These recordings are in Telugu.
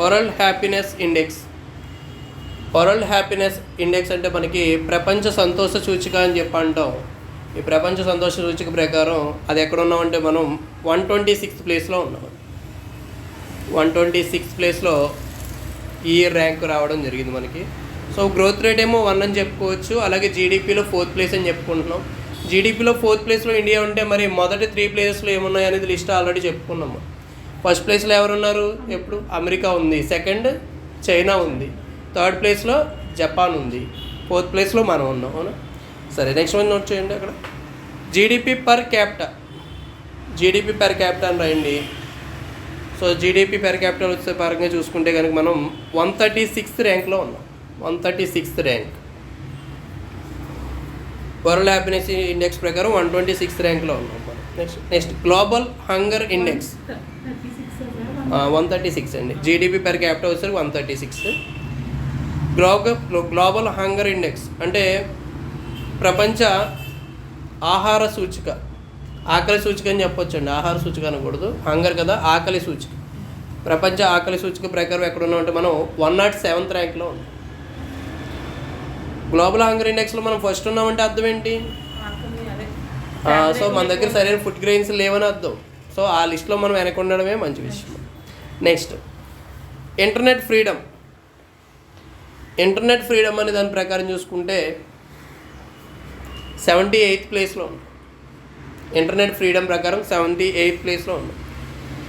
World happiness index world happiness index అంటే మనకి ప్రపంచ సంతోష సూచిక అని చెప్పి అంటాం. ఈ ప్రపంచ సంతోష సూచిక ప్రకారం అది ఎక్కడ ఉన్నామంటే మనం వన్ ట్వంటీ సిక్స్త్ ప్లేస్లో ఉన్నాం. వన్ ట్వంటీ సిక్స్ ప్లేస్లో ఈ ర్యాంక్ రావడం జరిగింది మనకి. సో గ్రోత్ రేట్ ఏమో వన్ అని చెప్పుకోవచ్చు. అలాగే జీడిపిలో ఫోర్త్ ప్లేస్ అని చెప్పుకుంటున్నాం. జీడిపిలో ఫోర్త్ ప్లేస్లో ఇండియా ఉంటే మరి మొదటి త్రీ ప్లేసెస్లో ఏమున్నాయి అనేది లిస్ట్ ఆల్రెడీ చెప్పుకున్నాము. ఫస్ట్ ప్లేస్లో ఎవరున్నారు? ఎప్పుడు? అమెరికా ఉంది. సెకండ్ చైనా ఉంది. థర్డ్ ప్లేస్లో జపాన్ ఉంది. ఫోర్త్ ప్లేస్లో మనం ఉన్నాం. అవునా? సరే నెక్స్ట్ వన్ నోట్ చేయండి అక్కడ. GDP per capita GDP per capita అని రాయండి. సో జీడిపి పెర్ క్యాపిటల్ వచ్చే పరంగా చూసుకుంటే కనుక మనం వన్ థర్టీ సిక్స్త్ ర్యాంక్లో ఉన్నాం. One thirty sixth rank. World happiness index ప్రకారం వన్ ట్వంటీ సిక్స్త్ ర్యాంక్లో ఉన్నాం. మనం next next global hunger index one thirty six అండి. జీడిపి పెర్ క్యాపిటల్ వచ్చేసరికి one thirty six global global hunger index అంటే ప్రపంచ ఆహార సూచిక. ఆకలి సూచిక అని చెప్పొచ్చు అండి ఆహార సూచిక అనకూడదు. హంగర్ కదా ఆకలి సూచిక. ప్రపంచ ఆకలి సూచిక ప్రకారం ఎక్కడ ఉన్నామంటే మనం వన్ నాట్ సెవెంత్ ర్యాంక్లో ఉన్నాం. గ్లోబల్ హంగర్ ఇండెక్స్లో మనం ఫస్ట్ ఉన్నామంటే అర్థం ఏంటి? సో మన దగ్గర సరైన ఫుడ్ గ్రెయిన్స్ లేవని అర్థం. సో ఆ లిస్ట్లో మనం వెనక ఉండడమే మంచి విషయం. Next internet freedom internet freedom అనే దాని ప్రకారం చూసుకుంటే సెవెంటీ ఎయిత్ ప్లేస్లో ఉంది. ఇంటర్నెట్ ఫ్రీడమ్ ప్రకారం సెవెంటీ ఎయిత్ ప్లేస్లో ఉంది.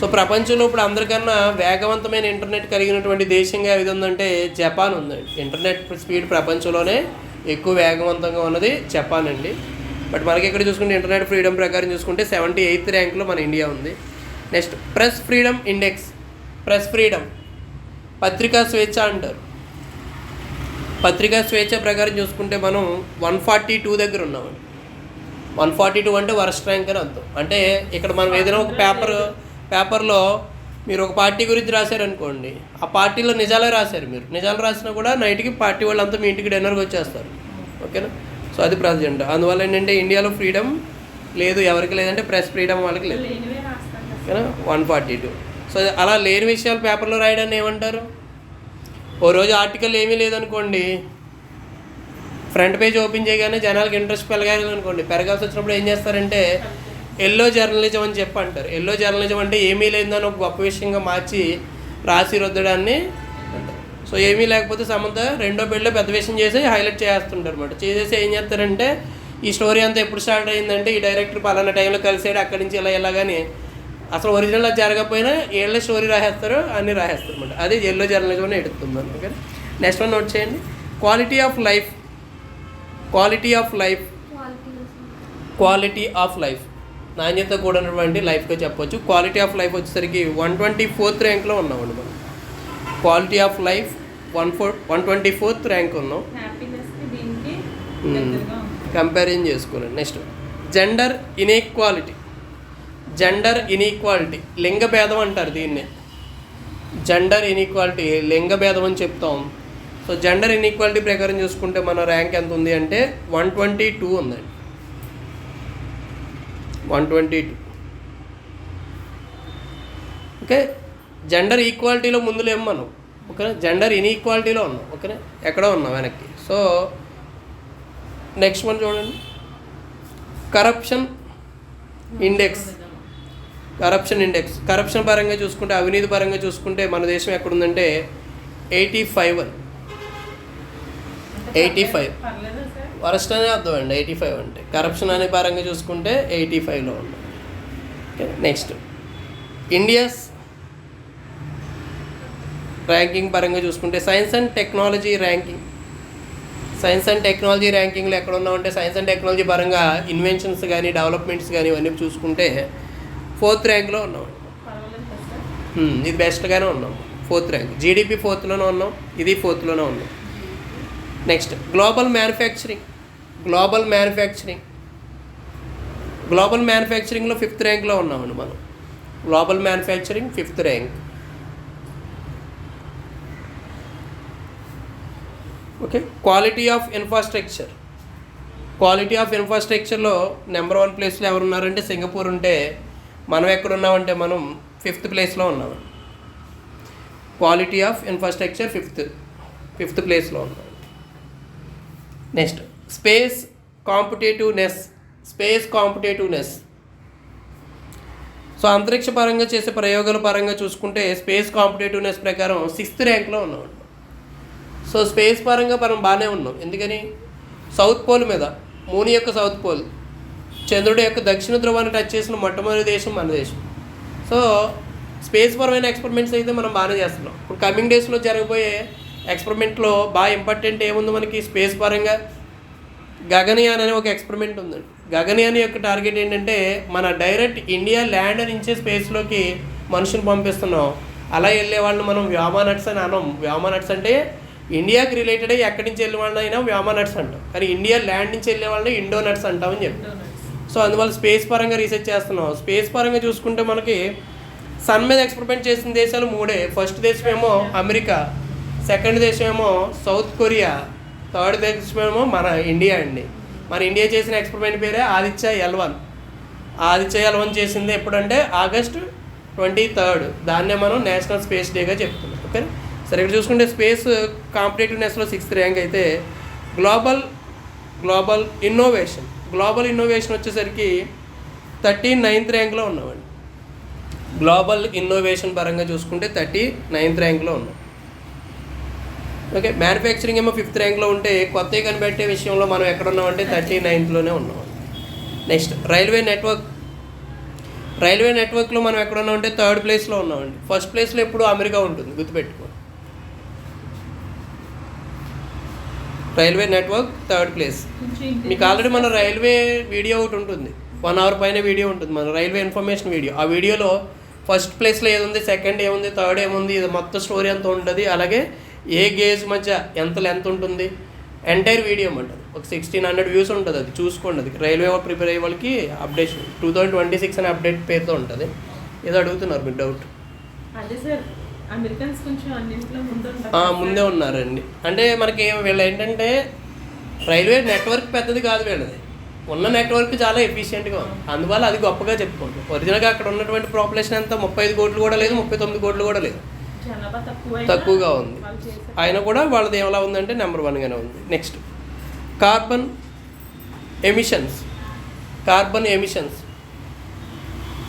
సో ప్రపంచంలో ఇప్పుడు అందరికన్నా వేగవంతమైన ఇంటర్నెట్ కలిగినటువంటి దేశంగా ఏది ఉందంటే జపాన్ ఉందండి. ఇంటర్నెట్ స్పీడ్ ప్రపంచంలోనే ఎక్కువ వేగవంతంగా ఉన్నది జపాన్ అండి. బట్ మనకి ఇక్కడ చూసుకుంటే ఇంటర్నెట్ ఫ్రీడమ్ ప్రకారం చూసుకుంటే సెవెంటీ ఎయిత్ ర్యాంక్లో మన ఇండియా ఉంది. Next press freedom index. Press freedom. పత్రికా స్వేచ్ఛ అంటారు. పత్రికా స్వేచ్ఛ ప్రకారం చూసుకుంటే మనం వన్ ఫార్టీ టూ దగ్గర ఉన్నామండి వన్ ఫార్టీ టూ అంటే వరస్ట్ ర్యాంక్ అని అర్థం. అంటే ఇక్కడ మనం ఏదైనా ఒక పేపర్ పేపర్లో మీరు ఒక పార్టీ గురించి రాశారనుకోండి ఆ పార్టీలో నిజాలే రాశారు మీరు. నిజాలు రాసినా కూడా నైట్కి పార్టీ వాళ్ళంతా మీ ఇంటికి డిన్నర్కి వచ్చేస్తారు. ఓకేనా? సో అది ప్రజెంట్. అందువల్ల ఏంటంటే ఇండియాలో ఫ్రీడమ్ లేదు ఎవరికి లేదంటే ప్రెస్ ఫ్రీడమ్ వాళ్ళకి లేదు. ఓకేనా వన్ ఫార్టీ టూ. సో అలా లేని విషయాలు పేపర్లో రాయడాన్ని ఏమంటారు? ఓ రోజు ఆర్టికల్ ఏమీ లేదనుకోండి ఫ్రంట్ పేజ్ ఓపెన్ చేయగానే జనాలకు ఇంట్రెస్ట్ పెరగాలి అనుకోండి పెరగాల్సి వచ్చినప్పుడు ఏం చేస్తారంటే ఎల్లో జర్నలిజం అని చెప్పి అంటారు ఎల్లో జర్నలిజం అంటే ఏమీ లేదని ఒక గొప్ప విషయంగా మార్చి రాసి రుద్దడాన్ని సో ఏమీ లేకపోతే సమంత రెండో బెడ్లో పెద్ద విషయం చేసి హైలైట్ చేస్తుంటారు అనమాట చేసేసి ఏం చేస్తారంటే ఈ స్టోరీ అంతా ఎప్పుడు స్టార్ట్ అయిందంటే ఈ డైరెక్టర్ పలానా టైంలో కలిసాడు అక్కడి నుంచి ఇలా ఇలా కానీ అసలు ఒరిజినల్ జరగకపోయినా ఏళ్ళ స్టోరీ రాసేస్తారు అన్నీ రాసేస్తారు అనమాట అది ఎల్లో జర్నలిజం అని ఎడుతుంది ఓకే నెక్స్ట్ వన్ నోట్ చేయండి. Quality of life quality of life quality of life నాణ్యత కూడినటువంటి లైఫ్గా చెప్పొచ్చు. క్వాలిటీ ఆఫ్ లైఫ్ వచ్చేసరికి వన్ ట్వంటీ ఫోర్త్ ర్యాంక్లో ఉన్నామండి మనం quality of life one four one twenty fourth rank ఉన్నాం. కంపారిజన్ చేసుకోండి next gender inequality gender inequality లింగ భేదం అంటారు దీన్ని. జెండర్ ఇన్ఈక్వాలిటీ లింగ భేదం అని చెప్తాం. సో జెండర్ ఇన్ఈక్వాలిటీ ప్రకారం చూసుకుంటే మన ర్యాంక్ ఎంత ఉంది అంటే వన్ ట్వంటీ టూ ఉందండి one twenty two okay gender ఈక్వాలిటీలో ముందు లేము మనం. ఓకేనా? జెండర్ ఇన్ఈక్వాలిటీలో ఉన్నాం ఓకేనా? ఎక్కడో ఉన్నాం వెనక్కి. సో నెక్స్ట్ వన్ చూడండి. Corruption index corruption index corruption పరంగా చూసుకుంటే అవినీతి పరంగా చూసుకుంటే మన దేశం ఎక్కడుందంటే eighty five eighty five worst అనే. అర్థం అండి ఎయిటీ ఫైవ్ అంటే. కరప్షన్ అనే పరంగా చూసుకుంటే ఎయిటీ ఫైవ్లో ఉంది నెక్స్ట్ ఇండియాస్ ర్యాంకింగ్ పరంగా చూసుకుంటే science and technology ranking. Science and technology ర్యాంకింగ్లో ఎక్కడ ఉన్నామంటే సైన్స్ అండ్ టెక్నాలజీ పరంగా ఇన్వెన్షన్స్ కానీ డెవలప్మెంట్స్ కానీ ఇవన్నీ చూసుకుంటే ఫోర్త్ ర్యాంక్లో ఉన్నాం. ఇది బెస్ట్గానే ఉన్నాం. Fourth rank. జీడిపి ఫోర్త్లోనే ఉన్నాం. ఇది ఫోర్త్లోనే ఉన్నాం. Next global manufacturing. Global manufacturing. Global మ్యానుఫ్యాక్చరింగ్లో fifth ర్యాంక్లో ఉన్నామండి మనం. Global manufacturing fifth rank. Okay. Quality of infrastructure quality of ఇన్ఫ్రాస్ట్రక్చర్లో number one ప్లేస్లో ఎవరు ఉన్నారంటే సింగపూర్ ఉంటే మనం ఎక్కడ ఉన్నామంటే మనం ఫిఫ్త్ ప్లేస్లో ఉన్నాం. Quality of infrastructure fifth fifth ప్లేస్లో ఉన్నాం. Next space competitiveness space competitiveness so అంతరిక్ష పరంగా చేసే ప్రయోగాల పరంగా చూసుకుంటే స్పేస్ కాంపిటేటివ్నెస్ ప్రకారం సిక్స్త్ ర్యాంక్లో ఉన్నాం. సో స్పేస్ పరంగా మనం బాగానే ఉన్నాం. ఎందుకని? సౌత్ పోల్ మీద మూన్ యొక్క సౌత్ పోల్ చంద్రుడి యొక్క దక్షిణ ధ్రువాన్ని టచ్ చేసిన మొట్టమొదటి దేశం మన దేశం. సో స్పేస్ పరమైన ఎక్స్పెరిమెంట్స్ అయితే మనం బాగానే చేస్తున్నాం. ఇప్పుడు కమింగ్ డేస్లో జరగబోయే ఎక్స్పెరిమెంట్లో బాగా ఇంపార్టెంట్ ఏముంది మనకి? స్పేస్ పరంగా గగనయాన్ అనే ఒక ఎక్స్పెరిమెంట్ ఉందండి గగనయాన్ యొక్క టార్గెట్ ఏంటంటే మన డైరెక్ట్ ఇండియా ల్యాండ్ నుంచే స్పేస్లోకి మనుషులు పంపిస్తున్నాం. అలా వెళ్ళే వాళ్ళని మనం వ్యోమానట్స్ అని అనం. వ్యోమానట్స్ అంటే ఇండియాకి రిలేటెడ్ అయ్యి ఎక్కడి నుంచి వెళ్ళే వాళ్ళని అయినా వ్యోమానట్స్ అంటాం. కానీ ఇండియా ల్యాండ్ నుంచి వెళ్ళే వాళ్ళని ఇండో నట్స్ అంటామని చెప్పి. సో అందువల్ల స్పేస్ పరంగా రీసెర్చ్ చేస్తున్నాం. స్పేస్ పరంగా చూసుకుంటే మనకి సన్ మీద ఎక్స్పెరిమెంట్ చేసిన దేశాలు మూడే. ఫస్ట్ దేశం ఏమో అమెరికా సెకండ్ దేశం ఏమో సౌత్ కొరియా థర్డ్ దేశం ఏమో మన ఇండియా అండి. మన ఇండియా చేసిన ఎక్స్పెరిమెంట్ పేరే Aditya L one Aditya L one చేసింది ఎప్పుడంటే ఆగస్ట్ ట్వంటీ థర్డ్. దాన్నే మనం నేషనల్ స్పేస్ డేగా చెప్తున్నాం. ఓకే సరే ఇక్కడ చూసుకుంటే స్పేస్ కాంపిటేటివ్నెస్లో సిక్స్త్ ర్యాంక్ అయితే global global innovation. Global innovation వచ్చేసరికి థర్టీ నైన్త్ ర్యాంక్లో ఉన్నామండి. గ్లోబల్ ఇన్నోవేషన్ పరంగా చూసుకుంటే థర్టీ నైన్త్ ర్యాంక్లో ఉన్నాం. ఓకే మ్యానుఫ్యాక్చరింగ్ ఏమో ఫిఫ్త్ ర్యాంక్లో ఉంటే కొత్తవి కనిపెట్టే విషయంలో మనం ఎక్కడ ఉన్నామంటే థర్టీ నైన్త్లోనే ఉన్నాం నెక్స్ట్ రైల్వే నెట్వర్క్. రైల్వే నెట్వర్క్లో మనం ఎక్కడ ఉన్నామంటే థర్డ్ ప్లేస్లో ఉన్నామండి. ఫస్ట్ ప్లేస్లో ఎప్పుడు అమెరికా ఉంటుంది గుర్తుపెట్టుకో. Railway network third place. మీకు ఆల్రెడీ మన రైల్వే వీడియో ఒకటి ఉంటుంది. వన్ అవర్ పైన వీడియో ఉంటుంది. మన రైల్వే ఇన్ఫర్మేషన్ వీడియో. ఆ వీడియోలో ఫస్ట్ ప్లేస్లో ఏముంది సెకండ్ ఏముంది థర్డ్ ఏముంది ఇది మొత్తం స్టోరీ ఎంత ఉంటుంది అలాగే ఏ గేజ్ మధ్య ఎంత లెంత్ ఉంటుంది. ఎంటైర్ వీడియో ఉంటుంది ఒక సిక్స్టీన్ హండ్రెడ్ వ్యూస్ ఉంటుంది అది. చూసుకోండి అది. రైల్వే ప్రిపేర్ అయ్యే వాళ్ళకి updation two thousand twenty six అనే అప్డేట్ పేరుతో ఉంటుంది. ఏదో అడుగుతున్నారు మీరు డౌట్? అదే సార్. అమెరికన్స్ కొంచెం అన్నింటిలో ముందు ఉన్నారండి. అంటే మనకి వీళ్ళు ఏంటంటే రైల్వే నెట్వర్క్ పెద్దది కాదు వీళ్ళది. ఉన్న నెట్వర్క్ చాలా ఎఫిషియెంట్గా ఉంది. అందువల్ల అది గొప్పగా చెప్పుకోండి ఒరిజినల్గా అక్కడ ఉన్నటువంటి పాపులేషన్ అంతా ముప్పై ఐదు కోట్లు కూడా లేదు ముప్పై తొమ్మిది కోట్లు కూడా లేదు. తక్కువగా ఉంది. ఆయన కూడా వాళ్ళది ఎలా ఉందంటే నెంబర్ వన్గానే ఉంది. Next. Carbon emissions. Carbon emissions.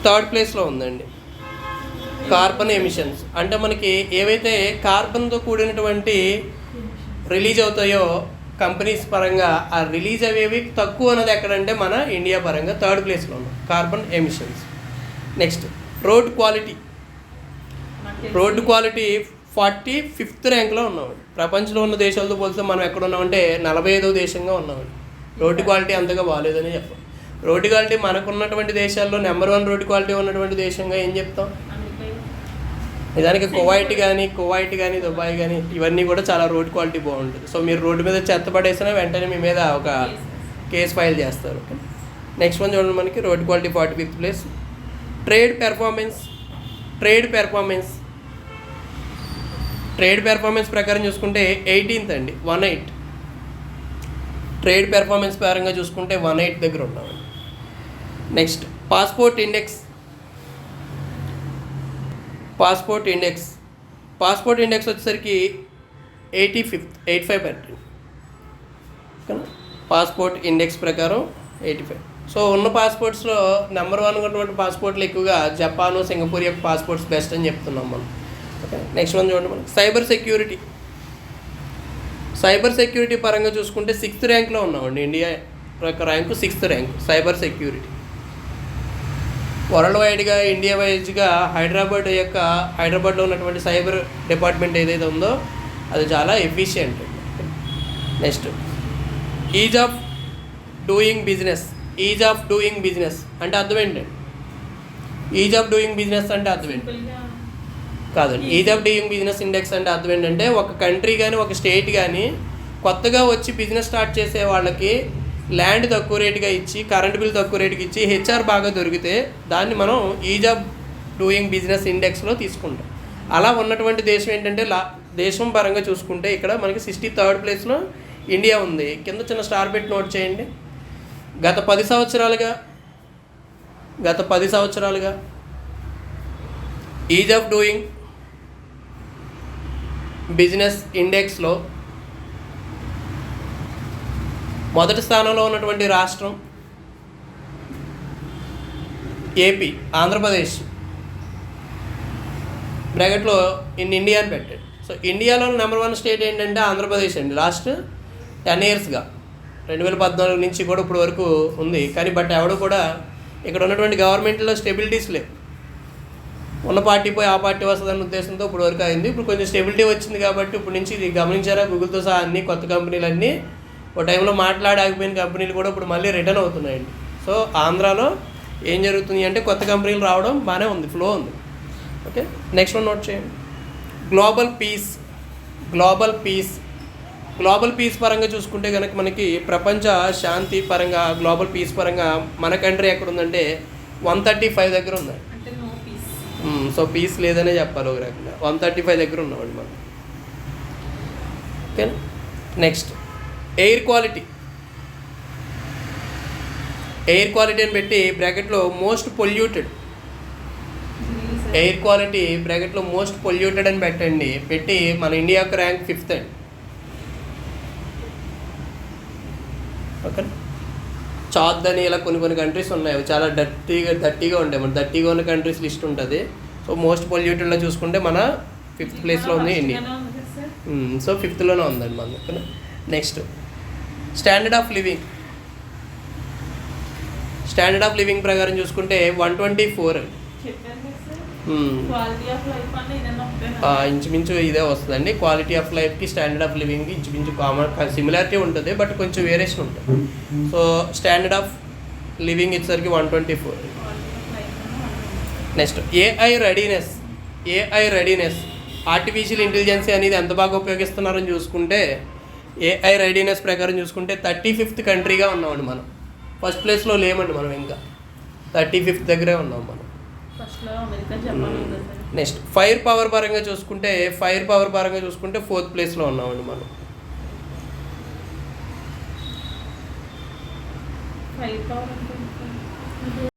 Third ప్లేస్లో ఉందండి. Carbon emissions. అంటే మనకి ఏవైతే కార్బన్తో కూడినటువంటి రిలీజ్ అవుతాయో కంపెనీస్ పరంగా ఆ రిలీజ్ అయ్యేవి తక్కువ అన్నది ఎక్కడంటే మన ఇండియా పరంగా థర్డ్ ప్లేస్లో ఉన్నాం. Carbon emissions. Next road quality. Road quality forty fifth ర్యాంక్లో ఉన్నామండి ప్రపంచంలో ఉన్న దేశాలతో పోలిస్తే మనం ఎక్కడ ఉన్నామంటే నలభై ఐదవ దేశంగా ఉన్నామండి రోడ్డు క్వాలిటీ అంతగా బాగాలేదని చెప్పాం. రోడ్డు క్వాలిటీ మనకున్నటువంటి దేశాల్లో నెంబర్ వన్ రోడ్డు క్వాలిటీ ఉన్నటువంటి దేశంగా ఏం చెప్తాం? నిజానికి కువైట్ కానీ కువైట్ కానీ దుబాయ్ కానీ ఇవన్నీ కూడా చాలా రోడ్ క్వాలిటీ బాగుంటుంది. సో మీరు రోడ్డు మీద చెత్త పడేసినా వెంటనే మీ మీద ఒక కేసు ఫైల్ చేస్తారు. నెక్స్ట్ వన్ చూడండి మనకి road quality forty fifth place trade performance trade performance trade performance ప్రకారం చూసుకుంటే ఎయిటీన్త్ అండి వన్ ఎయిట్ ట్రేడ్ పెర్ఫార్మెన్స్ పరంగా చూసుకుంటే వన్ ఎయిట్ దగ్గర ఉన్నామండి. Next passport index passport index. Passport index వచ్చేసరికి eighty fifth eight five percent passport index ప్రకారం ఎయిటీ ఫైవ్. సో ఉన్న పాస్పోర్ట్స్లో నెంబర్ వన్ ఉన్నటువంటి పాస్పోర్ట్లు ఎక్కువగా జపాను సింగపూర్ యొక్క పాస్పోర్ట్స్ బెస్ట్ అని చెప్తున్నాం మనం. ఓకే? నెక్స్ట్ వన్ చూడండి మనం. Cyber security. సైబర్ సెక్యూరిటీ పరంగా చూసుకుంటే సిక్స్త్ ర్యాంక్లో ఉన్నామండి. ఇండియా యొక్క rank sixth rank. Cyber security. World వైడ్గా ఇండియా వైజ్గా హైదరాబాద్ యొక్క హైదరాబాద్లో ఉన్నటువంటి సైబర్ డిపార్ట్మెంట్ ఏదైతే ఉందో అది చాలా efficient next ease of doing business ease of doing business అంటే అర్థం ఏంటండి ఈజ్ ఆఫ్ డూయింగ్ బిజినెస్ అంటే అర్థం ఏంటి? కాదండి ease of doing business index అంటే అర్థం ఏంటంటే ఒక కంట్రీ కానీ ఒక స్టేట్ కానీ కొత్తగా వచ్చి బిజినెస్ స్టార్ట్ చేసే వాళ్ళకి ల్యాండ్ తక్కువ రేటుగా ఇచ్చి కరెంట్ బిల్ తక్కువ రేటుకి ఇచ్చి హెచ్ఆర్ బాగా దొరికితే దాన్ని మనం ఈజ్ ఆఫ్ డూయింగ్ బిజినెస్ ఇండెక్స్లో తీసుకుంటాం. అలా ఉన్నటువంటి దేశం ఏంటంటే లా దేశం పరంగా చూసుకుంటే ఇక్కడ మనకి సిక్స్టీ థర్డ్ ప్లేస్లో ఇండియా ఉంది. కింద చిన్న స్టార్ పెట్టి నోట్ చేయండి. గత పది సంవత్సరాలుగా గత పది సంవత్సరాలుగా ఈజ్ ఆఫ్ డూయింగ్ బిజినెస్ ఇండెక్స్లో మొదటి స్థానంలో ఉన్నటువంటి రాష్ట్రం ఏపీ ఆంధ్రప్రదేశ్. బ్రాకెట్లో ఇన్ ఇండియా అని పెట్టాడు సో ఇండియాలో నెంబర్ వన్ స్టేట్ ఏంటంటే ఆంధ్రప్రదేశ్ అండి. లాస్ట్ టెన్ ఇయర్స్గా. రెండు వేల పద్నాలుగు నుంచి కూడా ఇప్పుడు వరకు ఉంది. కానీ బట్ ఎవడు కూడా ఇక్కడ ఉన్నటువంటి గవర్నమెంట్లో స్టెబిలిటీస్ లేవు. ఉన్న పార్టీ పోయి ఆ పార్టీ వస్తుందన్న ఉద్దేశంతో ఇప్పుడు వరకు అయింది. ఇప్పుడు కొంచెం స్టెబిలిటీ వచ్చింది కాబట్టి ఇప్పుడు నుంచి ఇది గమనించారా? గూగుల్తో సహా అన్ని కొత్త కంపెనీలన్నీ ఒక టైంలో మాట్లాడకపోయిన కంపెనీలు కూడా ఇప్పుడు మళ్ళీ రిటర్న్ అవుతున్నాయండి. సో ఆంధ్రాలో ఏం జరుగుతుంది అంటే కొత్త కంపెనీలు రావడం బాగానే ఉంది ఫ్లో ఉంది. ఓకే నెక్స్ట్ వన్ నోట్ చేయండి. Global peace global peace. Global peace పరంగా చూసుకుంటే కనుక మనకి ప్రపంచ శాంతి పరంగా గ్లోబల్ పీస్ పరంగా మన కంట్రీ ఎక్కడ ఉందంటే వన్ థర్టీ ఫైవ్ దగ్గర మ్మ్. సో పీస్ లేదనే చెప్పాలి ఒక రకంగా. వన్ థర్టీ ఫైవ్ దగ్గర ఉన్నామండి మనం. Okay next. Air quality air quality అని పెట్టి బ్రాకెట్లో మోస్ట్ పొల్యూటెడ్ ఎయిర్ క్వాలిటీ బ్రాకెట్లో మోస్ట్ పొల్యూటెడ్ అని పెట్టండి. పెట్టి మన ఇండియాకు ర్యాంక్ ఫిఫ్త్ అండి. ఓకే. చాద్ అని ఇలా కొన్ని కొన్ని కంట్రీస్ ఉన్నాయి. అవి చాలా డర్టీగా డర్టీగా ఉంటాయి. మన డర్టీగా ఉన్న కంట్రీస్ లిస్ట్ ఉంటుంది. సో మోస్ట్ పొల్యూటెడ్లో చూసుకుంటే మన ఫిఫ్త్ ప్లేస్లో ఉంది ఇండియా సో ఫిఫ్త్లోనే ఉందండి మన దగ్గర next standard of living standard of living ప్రకారం చూసుకుంటే వన్ ట్వంటీ ఫోర్ ఇంచుమించు ఇదే వస్తుందండి. క్వాలిటీ ఆఫ్ లైఫ్కి స్టాండర్డ్ ఆఫ్ లివింగ్కి ఇంచుమించు కామన్ సిమిలారిటీ ఉంటుంది బట్ కొంచెం వేరియేషన్ ఉంటుంది. So standard of living ఇచ్చేసరికి one twenty four next AI readiness AI readiness artificial intelligence అనేది ఎంత బాగా ఉపయోగిస్తున్నారని చూసుకుంటే ఏఐ రెడీనెస్ ప్రకారం చూసుకుంటే థర్టీ ఫిఫ్త్ కంట్రీగా ఉన్నామండి మనం. ఫస్ట్ ప్లేస్లో లేమండి మనం ఇంకా. థర్టీ ఫిఫ్త్ దగ్గరే ఉన్నాం మనం. నెక్స్ట్ ఫైర్ పవర్ పరంగా చూసుకుంటే ఫైర్ పవర్ పరంగా చూసుకుంటే ఫోర్త్ ప్లేస్లో ఉన్నామండి మనం. Five power